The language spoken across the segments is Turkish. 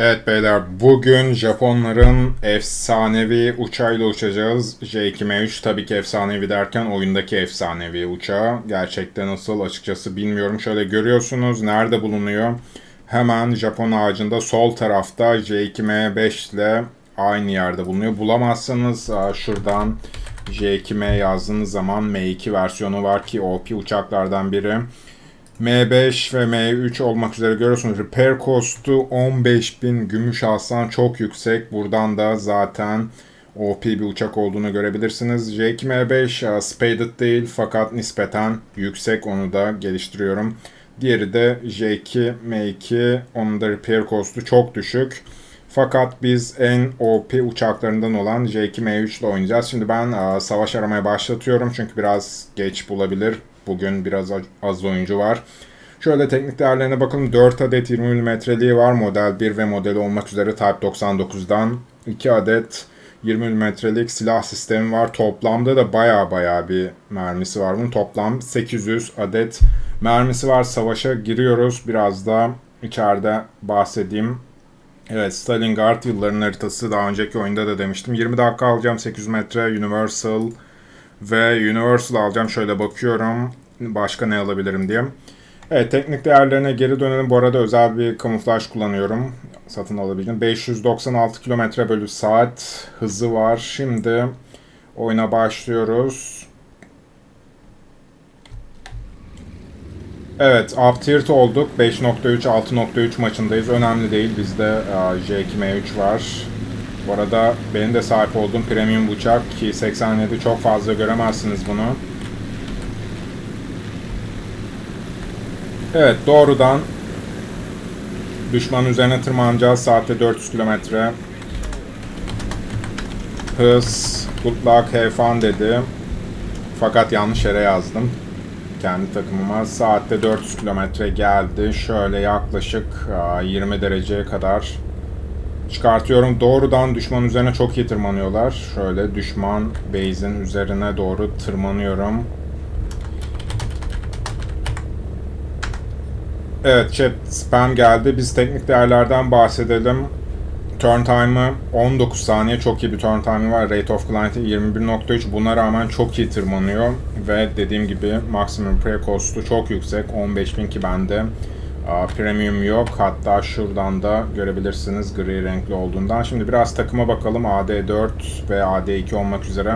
Evet beyler bugün Japonların efsanevi uçağıyla uçacağız. J2M3 tabii ki efsanevi derken oyundaki efsanevi uçağı. Gerçekten nasıl açıkçası bilmiyorum. Şöyle görüyorsunuz nerede bulunuyor. Hemen Japon ağacında sol tarafta J2M5 ile aynı yerde bulunuyor. Bulamazsanız şuradan J2M yazdığınız zaman M2 versiyonu var ki OP uçaklardan biri. M5 ve M3 olmak üzere görüyorsunuz. Repair cost'u 15.000 gümüş alsan çok yüksek. Buradan da zaten OP bir uçak olduğunu görebilirsiniz. J2 M5 e, spaded değil fakat nispeten yüksek. Onu da geliştiriyorum. Diğeri de J2 M2. Onun da repair cost'u çok düşük. Fakat biz en OP uçaklarından olan J2 M3 ile oynayacağız. Şimdi ben e, savaş aramaya başlatıyorum çünkü biraz geç bulabilir. Bugün biraz az oyuncu var. Şöyle teknik değerlerine bakalım. 4 adet 20 mm'liği var. Model 1 ve modeli olmak üzere Type 99'dan. 2 adet 20 mm'lik silah sistemi var. Toplamda da baya baya bir mermisi var. Bunun toplam 800 adet mermisi var. Savaşa giriyoruz. Biraz da içeride bahsedeyim. Evet Stalingrad yılların haritası daha önceki oyunda da demiştim. 20 dakika alacağım 800 metre Universal ve Universal alacağım. Şöyle bakıyorum başka ne alabilirim diye. Evet teknik değerlerine geri dönelim. Bu arada özel bir kamuflaj kullanıyorum. Satın alabildim. 596 km bölü saat hızı var. Şimdi oyuna başlıyoruz. Evet, up tiered olduk. 5.3, 6.3 maçındayız. Önemli değil. Bizde J2M3 var. Bu arada benim de sahip olduğum premium bıçak ki 87 çok fazla göremezsiniz bunu. Evet doğrudan düşman üzerine tırmanacağız. Saatte 400 kilometre. Hız, good luck, dedi. Fakat yanlış yere yazdım. Kendi takımıma. Saatte 400 kilometre geldi. Şöyle yaklaşık 20 dereceye kadar çıkartıyorum. Doğrudan düşman üzerine çok iyi tırmanıyorlar. Şöyle düşman base'in üzerine doğru tırmanıyorum. Evet chat spam geldi. Biz teknik değerlerden bahsedelim. Turn time'ı 19 saniye çok iyi bir turn time'ı var. Rate of Client'i 21.3 buna rağmen çok iyi tırmanıyor. Ve dediğim gibi maksimum pre cost'u çok yüksek. 15.000 ki bende. Premium yok. Hatta şuradan da görebilirsiniz gri renkli olduğundan. Şimdi biraz takıma bakalım. AD4 ve AD2 olmak üzere.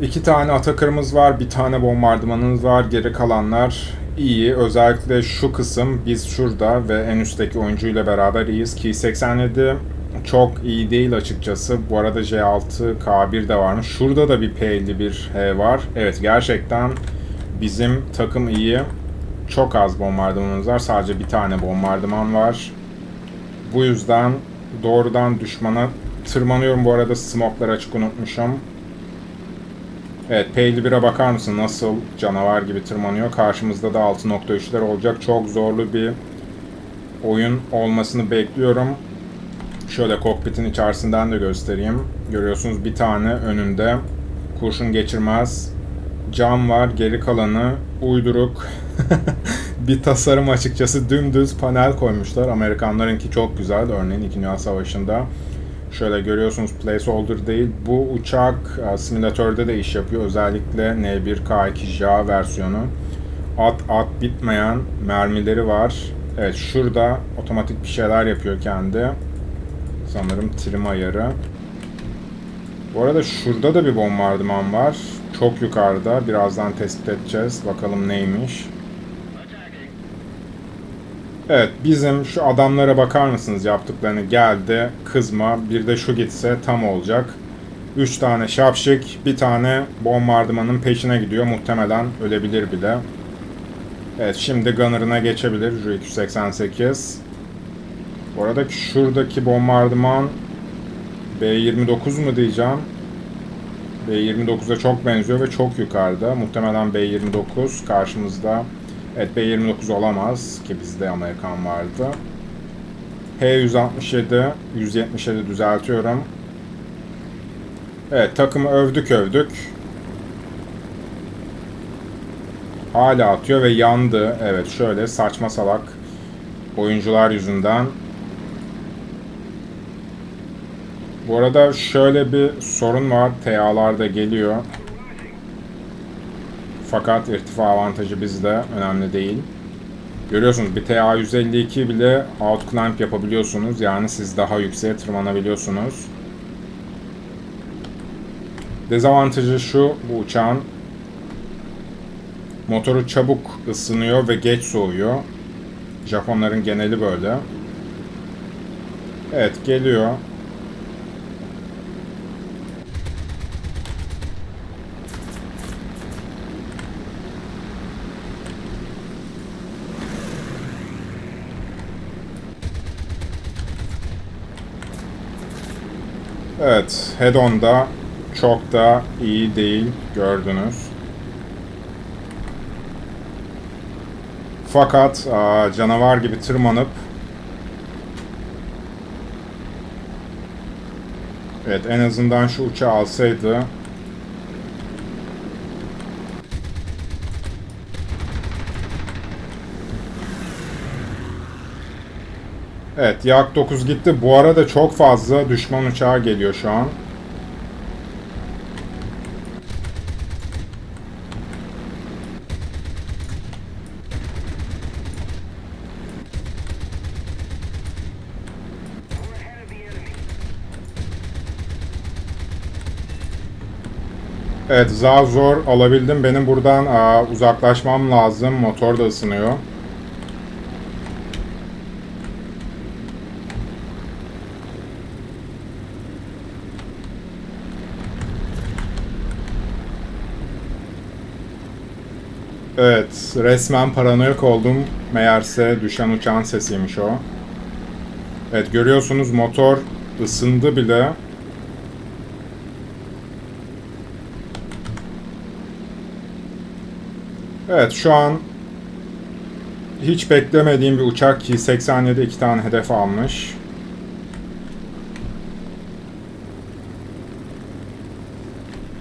İki tane Atakır'ımız var. Bir tane bombardımanımız var. Geri kalanlar iyi. Özellikle şu kısım biz şurada ve en üstteki oyuncuyla beraber iyiyiz. Ki 87 çok iyi değil açıkçası. Bu arada J6 K1 de varmış. Şurada da bir P51 H var. Evet gerçekten bizim takım iyi. Çok az bombardımanımız var. Sadece bir tane bombardıman var. Bu yüzden doğrudan düşmana tırmanıyorum. Bu arada smoklar açık unutmuşum. Evet P51'e bakar mısın nasıl canavar gibi tırmanıyor. Karşımızda da 6.3'ler olacak. Çok zorlu bir oyun olmasını bekliyorum. Şöyle kokpitin içerisinden de göstereyim. Görüyorsunuz bir tane önünde kurşun geçirmez cam var. Geri kalanı uyduruk bir tasarım açıkçası dümdüz panel koymuşlar. Amerikanlarınki çok güzel. Örneğin 2. Dünya Savaşı'nda Şöyle görüyorsunuz placeholder değil. Bu uçak e, simülatörde de iş yapıyor. Özellikle N1K2J versiyonu. At at bitmeyen mermileri var. Evet şurada otomatik bir şeyler yapıyor kendi. Sanırım trim ayarı. Bu arada şurada da bir bombardıman var. Çok yukarıda. Birazdan tespit edeceğiz. Bakalım neymiş. Evet bizim şu adamlara bakar mısınız yaptıklarını geldi kızma bir de şu gitse tam olacak. 3 tane şapşik bir tane bombardımanın peşine gidiyor muhtemelen ölebilir bile. Evet şimdi gunner'ına geçebilir Ju 288. Bu arada şuradaki bombardıman B29 mu diyeceğim. B29'a çok benziyor ve çok yukarıda. Muhtemelen B29 karşımızda Evet B29 olamaz ki bizde Amerikan vardı. H167, 177 düzeltiyorum. Evet takımı övdük övdük. Hala atıyor ve yandı. Evet şöyle saçma salak oyuncular yüzünden. Bu arada şöyle bir sorun var. TA'larda geliyor. Fakat irtifa avantajı bizde. Önemli değil. Görüyorsunuz bir TA 152 bile outclimb yapabiliyorsunuz. Yani siz daha yükseğe tırmanabiliyorsunuz. Dezavantajı şu bu uçağın motoru çabuk ısınıyor ve geç soğuyor. Japonların geneli böyle. Evet geliyor. Evet, head-on'da çok da iyi değil gördünüz. Fakat aa, canavar gibi tırmanıp Evet en azından şu uçağı alsaydı Evet Yak 9 gitti. Bu arada çok fazla düşman uçağı geliyor şu an. Evet zar zor alabildim. Benim buradan aa, uzaklaşmam lazım. Motor da ısınıyor. Evet, resmen paranoyak oldum. Meğerse düşen uçağın sesiymiş o. Evet, görüyorsunuz motor ısındı bile. Evet, şu an hiç beklemediğim bir uçak ki 87 iki tane hedef almış.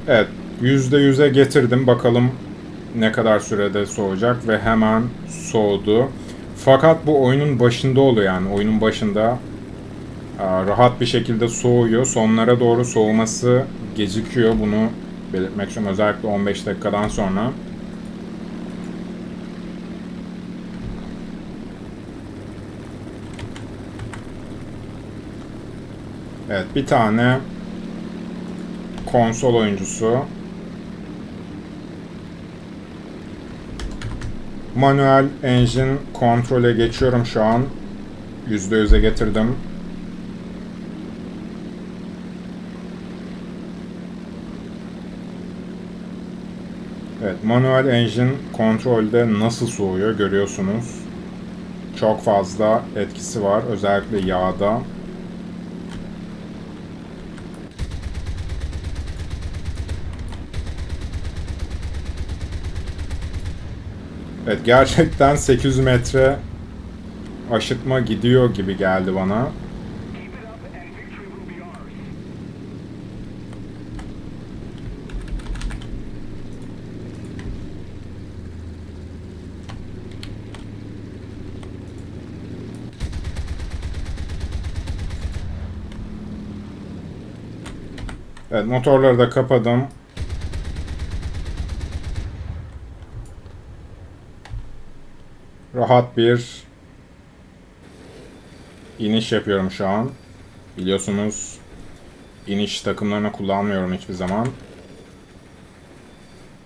Evet, %100'e getirdim. Bakalım ne kadar sürede soğuyacak ve hemen soğudu. Fakat bu oyunun başında oluyor yani. Oyunun başında rahat bir şekilde soğuyor. Sonlara doğru soğuması gecikiyor. Bunu belirtmek istiyorum. Özellikle 15 dakikadan sonra. Evet bir tane konsol oyuncusu Manuel Engine kontrole geçiyorum şu an. %100'e getirdim. Evet, Manuel Engine kontrolde nasıl soğuyor görüyorsunuz. Çok fazla etkisi var özellikle yağda. Evet gerçekten 800 metre aşıtma gidiyor gibi geldi bana. Evet motorları da kapadım. Rahat bir iniş yapıyorum şu an. Biliyorsunuz iniş takımlarını kullanmıyorum hiçbir zaman.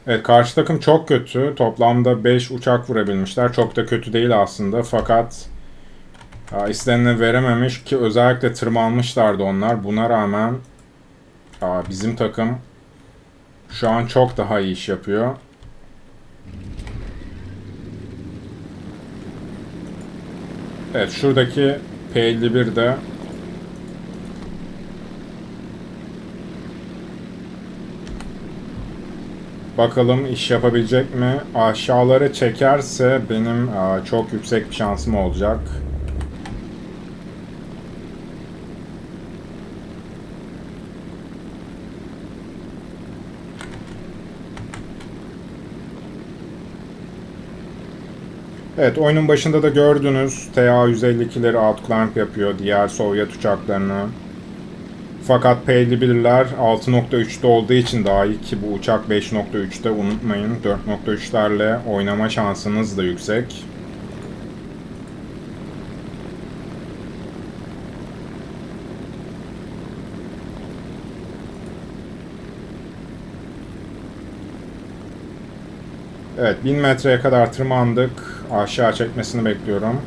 Evet karşı takım çok kötü. Toplamda 5 uçak vurabilmişler. Çok da kötü değil aslında fakat istenene verememiş ki özellikle tırmanmışlardı onlar. Buna rağmen bizim takım şu an çok daha iyi iş yapıyor. Evet şuradaki P51 de Bakalım iş yapabilecek mi? Aşağılara çekerse benim çok yüksek bir şansım olacak. Evet oyunun başında da gördünüz TA-152'leri outclimb yapıyor diğer Sovyet uçaklarını. Fakat P51'ler 6.3'te olduğu için daha iyi ki bu uçak 5.3'te unutmayın. 4.3'lerle oynama şansınız da yüksek. Evet 1000 metreye kadar tırmandık. Aşağı çekmesini bekliyorum.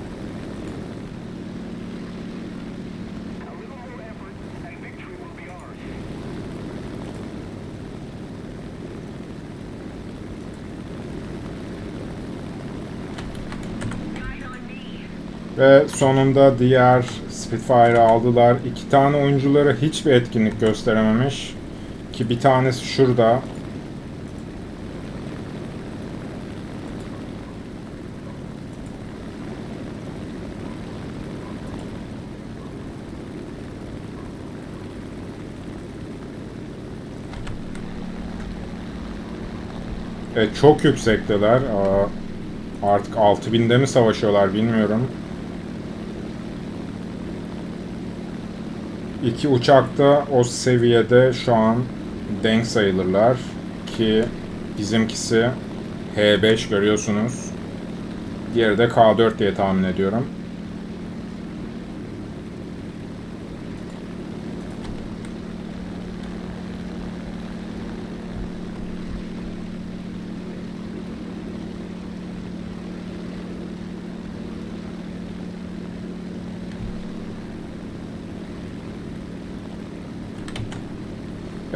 Ve sonunda diğer Spitfire'ı aldılar. İki tane oyuncuları hiçbir etkinlik gösterememiş. Ki bir tanesi şurada. Evet çok yüksekteler. Aa, Artık 6000'de mi savaşıyorlar bilmiyorum. İki uçak da o seviyede şu an denk sayılırlar ki bizimkisi H5 görüyorsunuz. Diğeri de K4 diye tahmin ediyorum.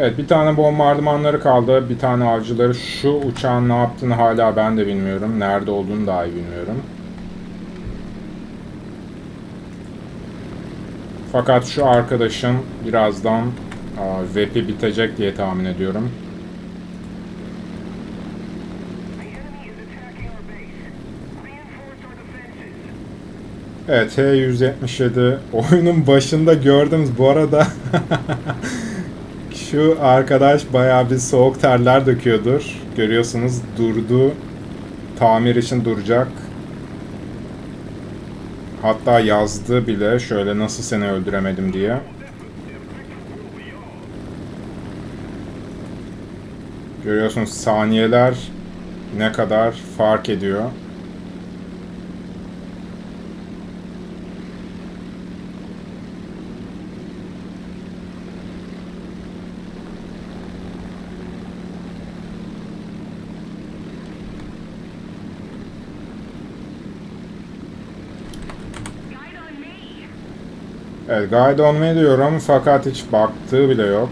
Evet bir tane bombardımanları kaldı. Bir tane avcıları. Şu uçağın ne yaptığını hala ben de bilmiyorum. Nerede olduğunu dahi bilmiyorum. Fakat şu arkadaşın birazdan VP bitecek diye tahmin ediyorum. Evet H177 oyunun başında gördüm bu arada. Şu arkadaş bayağı bir soğuk terler döküyordur. Görüyorsunuz durdu. Tamir için duracak. Hatta yazdı bile şöyle nasıl seni öldüremedim diye. Görüyorsunuz saniyeler ne kadar fark ediyor. Guide on me. Evet guide on diyorum fakat hiç baktığı bile yok.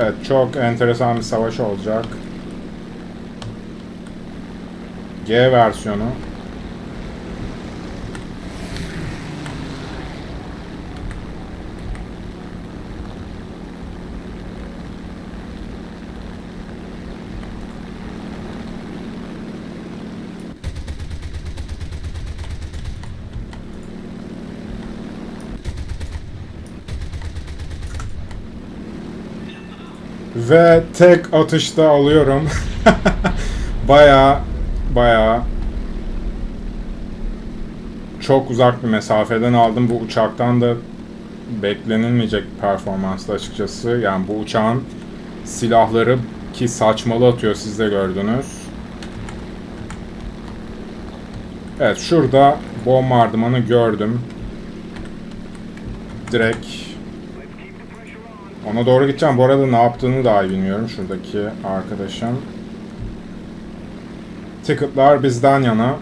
Evet çok enteresan bir savaş olacak. G versiyonu. Ve tek atışta alıyorum. baya baya çok uzak bir mesafeden aldım. Bu uçaktan da beklenilmeyecek performansla açıkçası. Yani bu uçağın silahları ki saçmalı atıyor siz de gördünüz. Evet şurada bombardımanı gördüm. Direkt ona doğru gideceğim. Bu arada ne yaptığını dahi bilmiyorum şuradaki arkadaşım. Ticketlar bizden yana.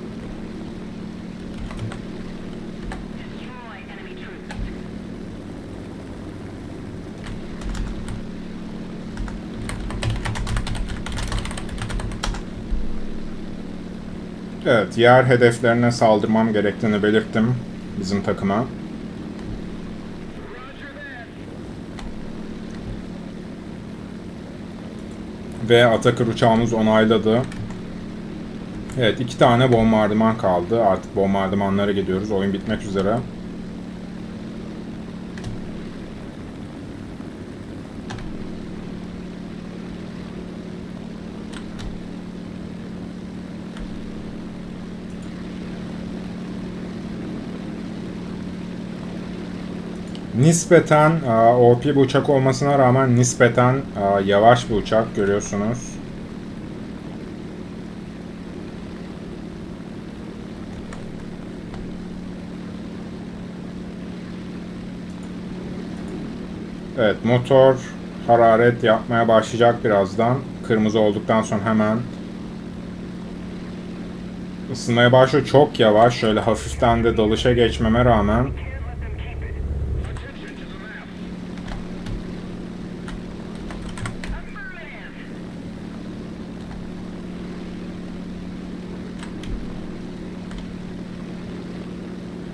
Evet, yer hedeflerine saldırmam gerektiğini belirttim bizim takıma. Ve Atakır uçağımız onayladı. Evet iki tane bombardıman kaldı. Artık bombardımanlara gidiyoruz. Oyun bitmek üzere. Nispeten e, OP bir uçak olmasına rağmen nispeten e, yavaş bir uçak görüyorsunuz. Evet motor hararet yapmaya başlayacak birazdan. Kırmızı olduktan sonra hemen ısınmaya başlıyor. Çok yavaş. Şöyle hafiften de dalışa geçmeme rağmen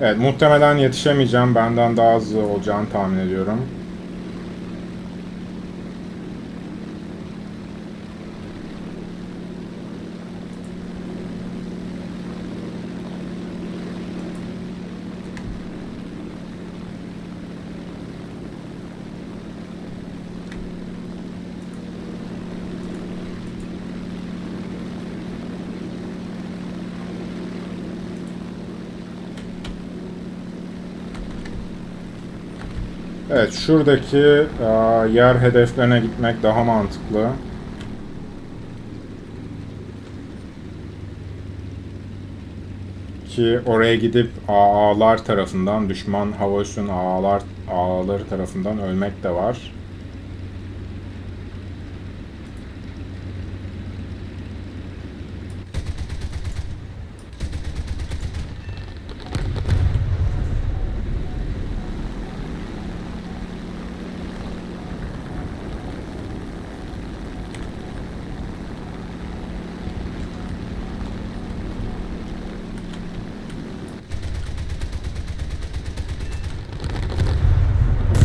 Evet muhtemelen yetişemeyeceğim. Benden daha hızlı olacağını tahmin ediyorum. Evet şuradaki e, yer hedeflerine gitmek daha mantıklı. Ki oraya gidip AA'lar tarafından, düşman hava üssünün AA'lar, AA'ları tarafından ölmek de var.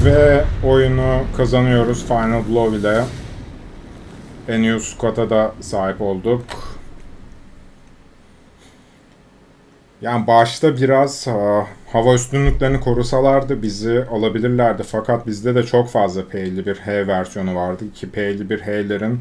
Ve oyunu kazanıyoruz Final Blow ile. En iyi squad'a da sahip olduk. Yani başta biraz ha, hava üstünlüklerini korusalardı bizi alabilirlerdi. Fakat bizde de çok fazla P51H versiyonu vardı ki P51H'lerin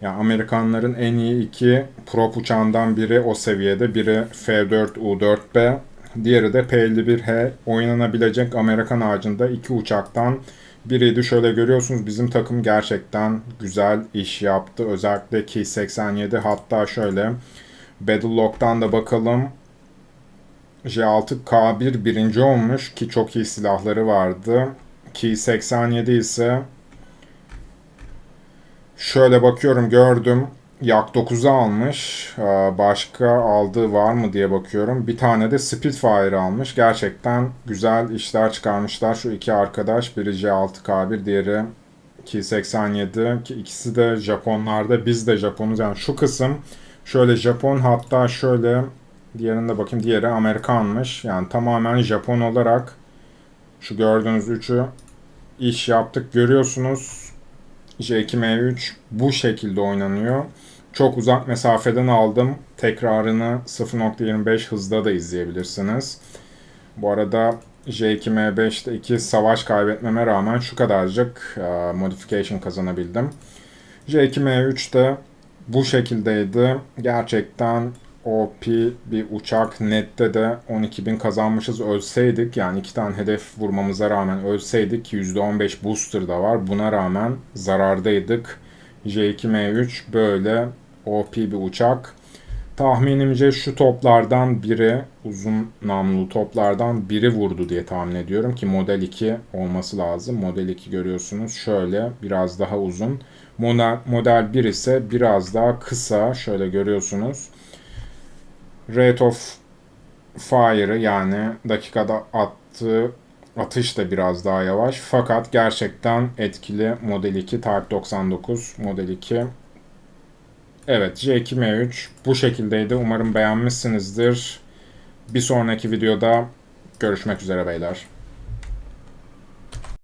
yani Amerikanların en iyi iki prop uçağından biri o seviyede. Biri F4U4B, diğeri de P51H oynanabilecek Amerikan ağacında iki uçaktan biriydi. Şöyle görüyorsunuz bizim takım gerçekten güzel iş yaptı. Özellikle ki 87 hatta şöyle Battle Log'dan da bakalım. J6K1 birinci olmuş ki çok iyi silahları vardı. Ki 87 ise Şöyle bakıyorum gördüm. Yak 9'u almış. Ee, Başka aldığı var mı diye bakıyorum. Bir tane de Spitfire almış. Gerçekten güzel işler çıkarmışlar. Şu iki arkadaş. Biri J6K1, diğeri Ki-87. Ki ikisi de Japonlarda. Biz de Japonuz. Yani şu kısım şöyle Japon hatta şöyle diğerinde bakayım. Diğeri Amerikanmış. Yani tamamen Japon olarak şu gördüğünüz üçü iş yaptık. Görüyorsunuz. J2M3 bu şekilde oynanıyor. Çok uzak mesafeden aldım. Tekrarını 0.25 hızda da izleyebilirsiniz. Bu arada J2M5'te iki savaş kaybetmeme rağmen şu kadarcık e, modification kazanabildim. J2M3'te bu şekildeydi. Gerçekten OP bir uçak. Nette de 12.000 kazanmışız. Ölseydik yani iki tane hedef vurmamıza rağmen ölseydik %15 booster da var. Buna rağmen zarardaydık. J2M3 böyle OP bir uçak. Tahminimce şu toplardan biri uzun namlulu toplardan biri vurdu diye tahmin ediyorum ki model 2 olması lazım. Model 2 görüyorsunuz şöyle biraz daha uzun. Model, model 1 ise biraz daha kısa şöyle görüyorsunuz. Rate of Fire'ı yani dakikada attığı atış da biraz daha yavaş. Fakat gerçekten etkili Model 2 Type 99 Model 2. Evet J2M3 bu şekildeydi. Umarım beğenmişsinizdir. Bir sonraki videoda görüşmek üzere beyler.